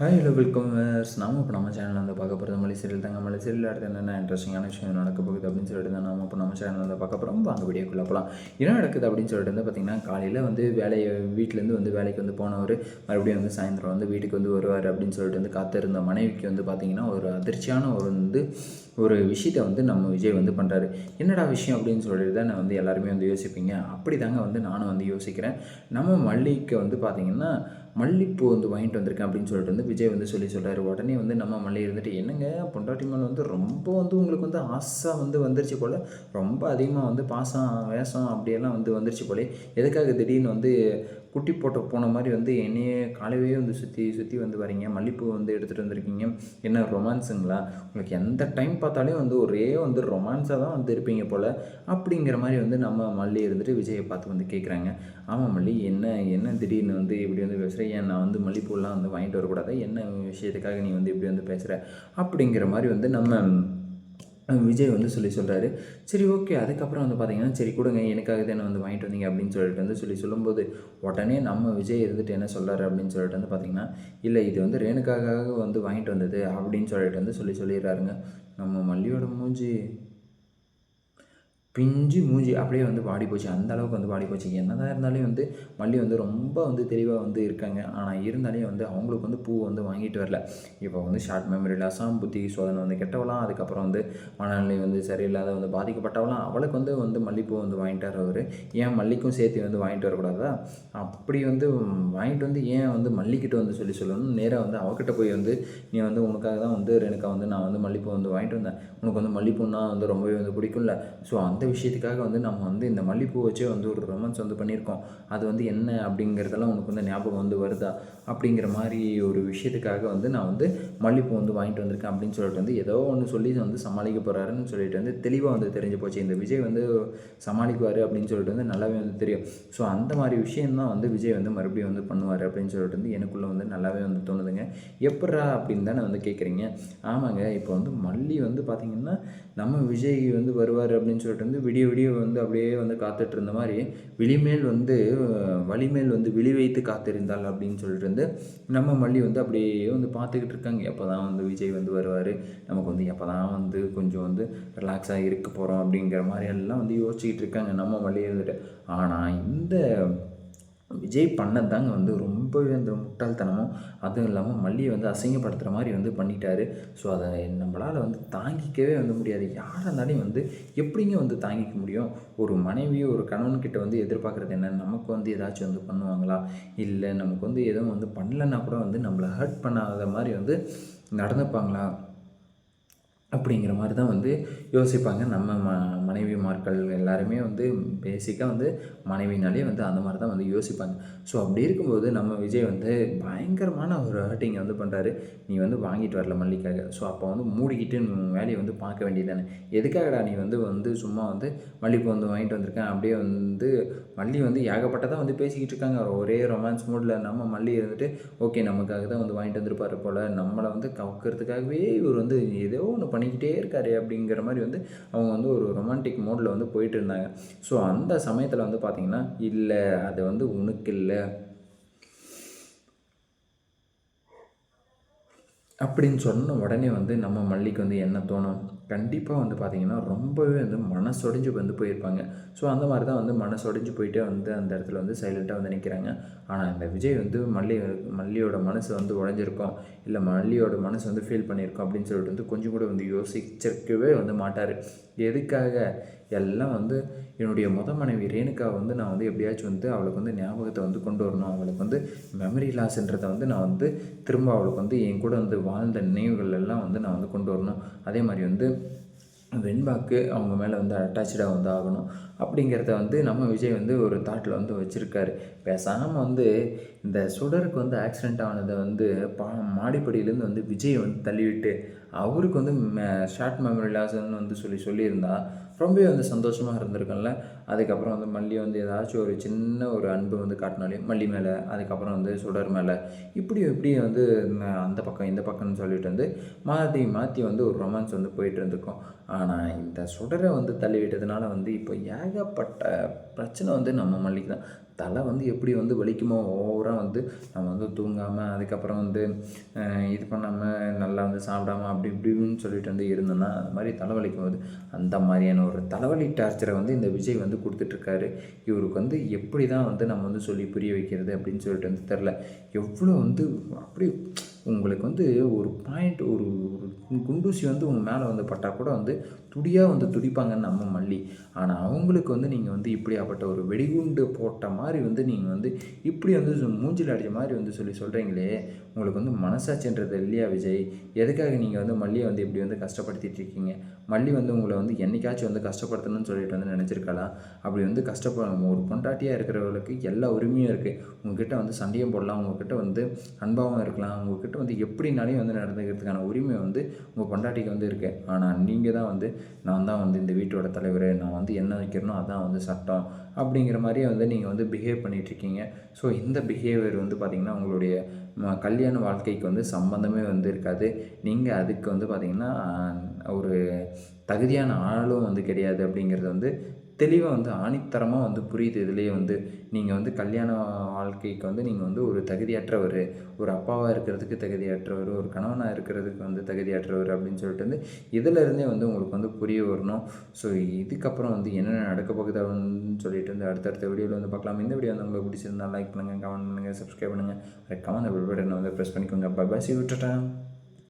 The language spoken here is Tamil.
ஹாய் ஹலோ வெல்கம் வேர்ஸ் நாம இப்போ நம்ம சேனலில் வந்து பார்க்க போகிறது மலை சீரியல் தாங்க. மலை சீரியல் அடுத்து என்னென்ன இன்ட்ரெஸ்டிங்கான விஷயம் நடக்க போகுது அப்படின்னு சொல்லிட்டு தான் நாம இப்போ நம்ம சேனலில் வந்து பார்க்க போகிறோம் வாங்க வீடியோக்குள்ளே போகலாம் என்ன நடக்குது அப்படின்னு சொல்லிட்டு வந்து பார்த்திங்கன்னா காலையில் வந்து வேலையை வீட்டிலேருந்து வந்து வேலைக்கு வந்து போனவர் மறுபடியும் வந்து சாயந்தரம் வந்து வீட்டுக்கு வந்து வருவார் அப்படின்னு சொல்லிட்டு வந்து காத்திருந்த மனைவிக்கு வந்து பார்த்திங்கன்னா ஒரு அதிர்ச்சியான ஒரு வந்து ஒரு விஷயத்தை வந்து நம்ம விஜய் வந்து பண்ணுறாரு என்னடா விஷயம் அப்படின்னு சொல்லிட்டு தான் நான் வந்து எல்லாருமே வந்து யோசிப்பீங்க. அப்படி தாங்க வந்து நானும் வந்து யோசிக்கிறேன். நம்ம மல்லிகை வந்து பார்த்திங்கன்னா மல்லிப்பூ வந்து வாங்கிட்டு வந்திருக்கேன் அப்படின்னு சொல்லிட்டு வந்து விஜய் வந்து சொல்லி சொல்கிறாரு உடனே வந்து நம்ம மல்லி இருந்துட்டு என்னங்க பொண்டாட்டி மேலே வந்து ரொம்ப வந்து உங்களுக்கு வந்து ஆசை வந்து வந்துருச்சு போல். ரொம்ப அதிகமாக வந்து பாசம் வேஷம் அப்படியெல்லாம் வந்து வந்துருச்சு போல எதுக்காக திடீர்னு வந்து குட்டி போட்ட போன மாதிரி வந்து என்னையே காலையே வந்து சுற்றி சுற்றி வந்து வரீங்க. மல்லிப்பூ வந்து எடுத்துகிட்டு வந்திருக்கீங்க. என்ன ரொமான்ஸுங்களா? உங்களுக்கு எந்த டைம் பார்த்தாலே வந்து ஒரே வந்து ரொமான்ஸாக தான் வந்து இருப்பீங்க போல். அப்படிங்கிற மாதிரி வந்து நம்ம மல்லி இருந்துட்டு விஜயை பார்த்து வந்து கேட்குறாங்க ஆமாம் மல்லி என்ன என்ன திடீர்னு வந்து இப்படி வந்து பேசுகிற ஏன் நான் வந்து மல்லிப்பூலாம் வந்து வாங்கிட்டு வரக்கூடாது? என்ன விஷயத்துக்காக நீ வந்து இப்படி வந்து பேசுகிற அப்படிங்கிற மாதிரி வந்து நம்ம விஜய் வந்து சொல்லி சொல்கிறாரு சரி ஓகே அதுக்கப்புறம் வந்து பார்த்தீங்கன்னா சரி கொடுங்க. எனக்காக தானே வந்து வாங்கிட்டு வந்தீங்க அப்படின்னு சொல்லிட்டு வந்து சொல்லி சொல்லும்போது உடனே நம்ம விஜய் இருந்துட்டு என்ன சொல்கிறாரு அப்படின்னு சொல்லிட்டு வந்து பார்த்தீங்கன்னா இல்லை இது வந்து ரேணுக்காக வந்து வாங்கிட்டு வந்தது அப்படின்னு சொல்லிட்டு வந்து சொல்லி சொல்லிடுறாருங்க. நம்ம மல்லியோட மூஞ்சி. பிஞ்சு மூஞ்சி அப்படியே வந்து பாடி போச்சு. அந்த அளவுக்கு வந்து பாடி போச்சு. என்னதான் இருந்தாலும் வந்து மல்லி வந்து ரொம்ப வந்து தெளிவாக வந்து இருக்காங்க. ஆனால் இருந்தாலே வந்து அவங்களுக்கு வந்து பூ வந்து வாங்கிட்டு வரல. இப்போ வந்து ஷார்ட் மெமரி லாஸாம் புத்தி சோதனை வந்து கெட்டவலாம் அதுக்கப்புறம் வந்து மனநிலை வந்து சரியில்லாத வந்து பாதிக்கப்பட்டவலாம் அவளுக்கு வந்து வந்து மல்லிப்பூ வந்து வாங்கிட்டு அவர். ஏன் மல்லிக்கும் சேர்த்து வந்து வாங்கிட்டு வரக்கூடாதா? அப்படி வந்து வாங்கிட்டு வந்து ஏன் வந்து மல்லிக்கிட்ட வந்து சொல்லி சொல்லணும் நேராக வந்து அவகிட்ட போய் வந்து நீ வந்து உனக்காக தான் வந்து எனக்கு வந்து நான் வந்து மல்லிப்பூ வந்து வாங்கிட்டு வந்தேன். உனக்கு வந்து மல்லிப்பூன்னா வந்து ரொம்பவே வந்து பிடிக்கும்ல. ஸோ அந்த விஷயத்துக்காக வந்து நம்ம வந்து இந்த மல்லிப்பூ வச்சே வந்து ஒரு ரொமான்ஸ் வந்து பண்ணியிருக்கோம். அது வந்து என்ன அப்படிங்கிறதெல்லாம் உனக்கு வந்து ஞாபகம் வந்து வருதா? அப்படிங்கிற மாதிரி ஒரு விஷயத்துக்காக வந்து நான் வந்து மல்லிப்பூ வந்து வாங்கிட்டு வந்திருக்கேன் அப்படின்னு சொல்லிட்டு வந்து ஏதோ ஒன்று சொல்லி வந்து சமாளிக்க போகிறாருன்னு சொல்லிட்டு வந்து தெளிவாக வந்து தெரிஞ்சு போச்சு. இந்த விஜய் வந்து சமாளிக்குவார் அப்படின்னு சொல்லிட்டு வந்து நல்லாவே வந்து தெரியும். ஸோ அந்த மாதிரி விஷயம்தான் வந்து விஜய் வந்து மறுபடியும் வந்து பண்ணுவார் அப்படின்னு சொல்லிட்டு வந்து எனக்குள்ளே வந்து நல்லாவே வந்து தோணுதுங்க. எப்பட்றா அப்படின்னு தானே வந்து கேட்குறீங்க ஆமாங்க இப்போ வந்து மல்லி வந்து பார்த்திங்கன்னா நம்ம விஜய் வந்து வருவார் அப்படின்னு சொல்லிட்டு வந்து விடிய விடிய வந்து அப்படியே வந்து காத்துட்டு இருந்த மாதிரி விழிமேல் வந்து வழிமேல் வந்து விழி வைத்து காத்திருந்தாள் அப்படின்னு சொல்லிட்டு வந்து நம்ம மல்லி வந்து அப்படியே வந்து பார்த்துக்கிட்டு இருக்காங்க எப்போ தான் வந்து விஜய் வந்து வருவார் நமக்கு வந்து எப்போ தான் வந்து கொஞ்சம் வந்து ரிலாக்ஸாக இருக்க போகிறோம் அப்படிங்கிற மாதிரி எல்லாம் வந்து யோசிச்சுக்கிட்டு இருக்காங்க நம்ம மல்லி இருந்துட்டு ஆனால் இந்த விஜய் பண்ணது தாங்க வந்து ரொம்பவே அந்த முட்டாள்தனமும் அதுவும் இல்லாமல் மல்லியை வந்து அசிங்கப்படுத்துகிற மாதிரி வந்து பண்ணிட்டாரு. ஸோ அதை நம்மளால் வந்து தாங்கிக்கவே வந்து முடியாது. யாராக இருந்தாலும் வந்து எப்படிங்க வந்து தாங்கிக்க முடியும்? ஒரு மனைவியோ ஒரு கணவன்கிட்ட வந்து எதிர்பார்க்குறது என்ன? நமக்கு வந்து ஏதாச்சும் வந்து பண்ணுவாங்களா? இல்லை நமக்கு வந்து எதுவும் வந்து பண்ணலைன்னா கூட வந்து நம்மளை ஹர்ட் பண்ணாத மாதிரி வந்து நடந்துப்பாங்களா? அப்படிங்கிற மாதிரி தான் வந்து யோசிப்பாங்க. நம்ம ம மனைவிமார்கள் எல்லாருமே வந்து பேசிக்காக வந்து மனைவினாலே வந்து அந்த மாதிரி தான் வந்து யோசிப்பாங்க. ஸோ அப்படி இருக்கும்போது நம்ம விஜய் வந்து பயங்கரமான ஒரு ஹர்ட்டிங்கை வந்து பண்ணுறாரு நீ வந்து வாங்கிட்டு வரல மல்லிக்காக. ஸோ அப்போ வந்து மூடிக்கிட்டு வேலையை வந்து பார்க்க வேண்டியதானே எதுக்காகடா நீ வந்து வந்து சும்மா வந்து மல்லிப்பூ வந்து வாங்கிட்டு வந்திருக்கேன்? அப்படியே வந்து மல்லி வந்து ஏகப்பட்டதாக வந்து பேசிக்கிட்டு இருக்காங்க. ஒரே ரொமான்ஸ் மூடில் நம்ம மல்லி இருந்துட்டு ஓகே நமக்காக தான் வந்து வாங்கிட்டு வந்திருப்பாரு போல். நம்மளை வந்து கவுக்கிறதுக்காகவே இவர் வந்து ஏதோ ஒன்று பண்ணி பண்ணிக்கிட்டே இருக்காரு அப்படிங்கிற மாதிரி வந்து அவங்க வந்து ஒரு ரொமான்டிக் மோடில் வந்து போயிட்டு இருந்தாங்க. ஸோ அந்த சமயத்தில் வந்து பார்த்திங்கன்னா இல்லை அது வந்து உனக்கு இல்லை. அப்படின்னு சொன்ன உடனே வந்து நம்ம மல்லிக்கு வந்து என்ன தோணும்? கண்டிப்பாக வந்து பார்த்திங்கன்னா ரொம்பவே வந்து மனசொடைஞ்சு வந்து போயிருப்பாங்க. ஸோ அந்த மாதிரி தான் வந்து மனசொடைஞ்சு போயிட்டே வந்து அந்த இடத்துல வந்து சைலண்ட்டாக வந்து நிற்கிறாங்க ஆனால் இந்த விஜய் வந்து மல்லி மல்லியோட மனசு வந்து உடஞ்சிருக்கோம். இல்லை மல்லியோட மனசு வந்து ஃபீல் பண்ணியிருக்கோம் அப்படின்னு சொல்லிட்டு வந்து கொஞ்சம் கூட வந்து யோசிச்சிருக்கவே வந்து மாட்டார். எதுக்காக? எல்லாம் வந்து என்னுடைய முத மனைவி ரேணுகா வந்து நான் வந்து எப்படியாச்சும் வந்து அவளுக்கு வந்து ஞாபகத்தை வந்து கொண்டு வரணும். அவளுக்கு வந்து மெமரி லாஸ்ன்றதை வந்து நான் வந்து திரும்ப அவளுக்கு வந்து என் கூட வந்து வாழ்ந்த நினைவுகள் எல்லாம் வந்து நான் வந்து கொண்டு வரணும். அதே மாதிரி வந்து வெண்பாக்கு அவங்க மேலே வந்து அட்டாச்சாக வந்து ஆகணும் அப்படிங்கிறத வந்து நம்ம விஜய் வந்து ஒரு தாட்டில் வந்து வச்சுருக்காரு. பேசாமல் வந்து இந்த சுடருக்கு வந்து ஆக்சிடெண்ட் ஆனதை வந்து பா மாடிப்படியிலேருந்து வந்து விஜய் வந்து தள்ளிவிட்டு அவருக்கு வந்து ஷார்ட் மெமரி லாஸ்ன்னு வந்து சொல்லி சொல்லியிருந்தா ரொம்பவே வந்து சந்தோஷமாக இருந்திருக்கும்ல. அதுக்கப்புறம் வந்து மல்லி வந்து ஏதாச்சும் ஒரு சின்ன ஒரு அன்பு வந்து காட்டினாலே மல்லி மேலே அதுக்கப்புறம் வந்து சுடர் மேலே. இப்படி இப்படி வந்து அந்த பக்கம் இந்த பக்கம்னு சொல்லிட்டு வந்து மாற்றி மாற்றி வந்து ஒரு ரொமான்ஸ் வந்து போயிட்டு இருந்திருக்கோம். ஆனால் இந்த சுடரை வந்து தள்ளி விட்டதுனால வந்து இப்போ ஏகப்பட்ட பிரச்சனை வந்து நம்ம மல்லிக்கு தான். தலை வந்து எப்படி வந்து வலிக்குமோ ஓவராக வந்து நம்ம வந்து தூங்காமல் அதுக்கப்புறம் வந்து இது பண்ணாமல் நல்லா வந்து சாப்பிடாம அப்படி இப்படின்னு சொல்லிட்டு வந்து இருந்தோன்னா அது மாதிரி தலைவலிக்கும் போது அந்த மாதிரியான ஒரு தலைவலி டார்ச்சரை வந்து இந்த விஜய் வந்து கொடுத்துட்ருக்காரு. இவருக்கு வந்து எப்படி தான் வந்து நம்ம வந்து சொல்லி புரிய வைக்கிறது அப்படின்னு சொல்லிட்டு வந்து தெரில எவ்வளோ வந்து அப்படி உங்களுக்கு வந்து ஒரு பாயிண்ட் ஒரு குண்டூசி வந்து உங்கள் மேலே வந்து பட்டால் கூட வந்து துடியாக வந்து துடிப்பாங்கன்னு நம்ம மல்லி. ஆனால் அவங்களுக்கு வந்து நீங்கள் வந்து இப்படியாப்பட்ட ஒரு வெடிகுண்டு போட்ட மாதிரி வந்து நீங்கள் வந்து இப்படி வந்து மூஞ்சில் அடித்த அடிச்ச மாதிரி வந்து சொல்லி சொல்கிறீங்களே உங்களுக்கு வந்து மனசாட்சின்றது இல்லையா விஜய்? எதுக்காக நீங்கள் வந்து மல்லியை வந்து இப்படி வந்து கஷ்டப்படுத்திட்டு இருக்கீங்க? மல்லி வந்து உங்களை வந்து என்னைக்காச்சும் வந்து கஷ்டப்படுத்தணும்னு சொல்லிட்டு வந்து நினச்சிருக்கலாம். அப்படி வந்து கஷ்டப்பட ஒரு பொண்டாட்டியாக இருக்கிறவங்களுக்கு எல்லா உரிமையும் இருக்குது உங்ககிட்ட வந்து சண்டையும் போடலாம். உங்ககிட்ட வந்து அன்பாகவும் இருக்கலாம். உங்ககிட்ட வந்து எப்படினாலையும் வந்து நடந்துக்கிறதுக்கான உரிமை வந்து உங்கள் பொண்டாட்டிக்கு வந்து இருக்குது ஆனால் நீங்கள் தான் வந்து நான் தான் வந்து இந்த வீட்டோட தலைவர். நான் வந்து என்ன வைக்கிறனோ அதான் வந்து சட்டம் அப்படிங்கிற மாதிரியே வந்து நீங்கள் வந்து பிஹேவ் பண்ணிகிட்ருக்கீங்க ஸோ இந்த பிஹேவியர் வந்து பார்த்திங்கன்னா உங்களுடைய ம- கல்யாண வாழ்க்கைக்கு வந்து சம்மந்தமே வந்து இருக்காது. நீங்கள் அதுக்கு வந்து பார்த்திங்கன்னா ஒரு தகுதியான ஆளும் வந்து கிடையாது அப்படிங்கிறது வந்து தெளிவாக வந்து ஆணித்தரமாக வந்து புரியுது. இதுலேயே வந்து நீங்கள் வந்து கல்யாண வாழ்க்கைக்கு வந்து நீங்கள் வந்து ஒரு தகுதியற்றவர் ஒரு அப்பாவாக இருக்கிறதுக்கு தகுதியற்றவர் ஒரு கணவனாக இருக்கிறதுக்கு வந்து தகுதியற்றவர் அப்படின்னு சொல்லிட்டு வந்து இதிலருந்தே வந்து உங்களுக்கு வந்து புரிய வரணும். ஸோ இதுக்கப்புறம் வந்து என்னென்ன நடக்க போகுது அப்படின்னு சொல்லிட்டு வந்து அடுத்தடுத்த வீடியோவில் வந்து பார்க்கலாம். இந்த வீடியோ வந்து உங்களுக்கு பிடிச்சிருந்தா லைக் பண்ணுங்கள் கமெண்ட் பண்ணுங்கள் சப்ஸ்கிரைப் பண்ணுங்கள் கமெண்ட் பெல் பட்டனை வந்து ப்ரெஸ் பண்ணிக்கோங்க. பை பாய் சி விட்டுட்டேன்